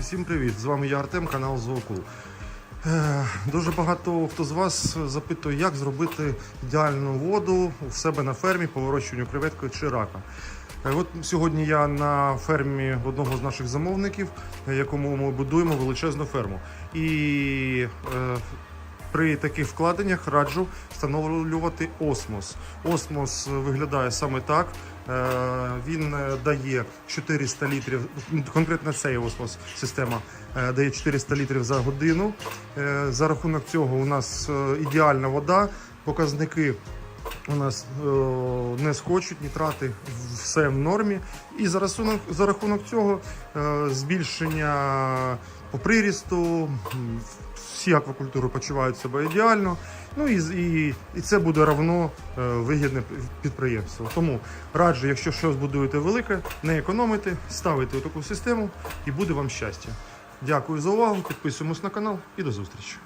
Всім привіт! З вами я Артем, канал Зоокул. Е, Дуже багато хто з вас запитує, як зробити ідеальну воду у себе на фермі по вирощуванню креветки чи рака. Е, От сьогодні я на фермі одного з наших замовників, е, якому ми будуємо величезну ферму. І при таких вкладеннях раджу встановлювати осмос. Осмос виглядає саме так. Е, Він е, дає 400 літрів, конкретно цей осмос система е, дає 400 літрів за годину. Е, За рахунок цього у нас е, ідеальна вода, показники у нас е, не скочуть, нітрати все в нормі. І за рахунок, за рахунок цього е, збільшення по прирісту, всі аквакультури почувають себе ідеально. Ну і, і, і це буде равно е, вигідне підприємство. Тому раджу, якщо щось будуєте велике, не економити, ставити таку систему і буде вам щастя. Дякую за увагу, підписуємось на канал і до зустрічі.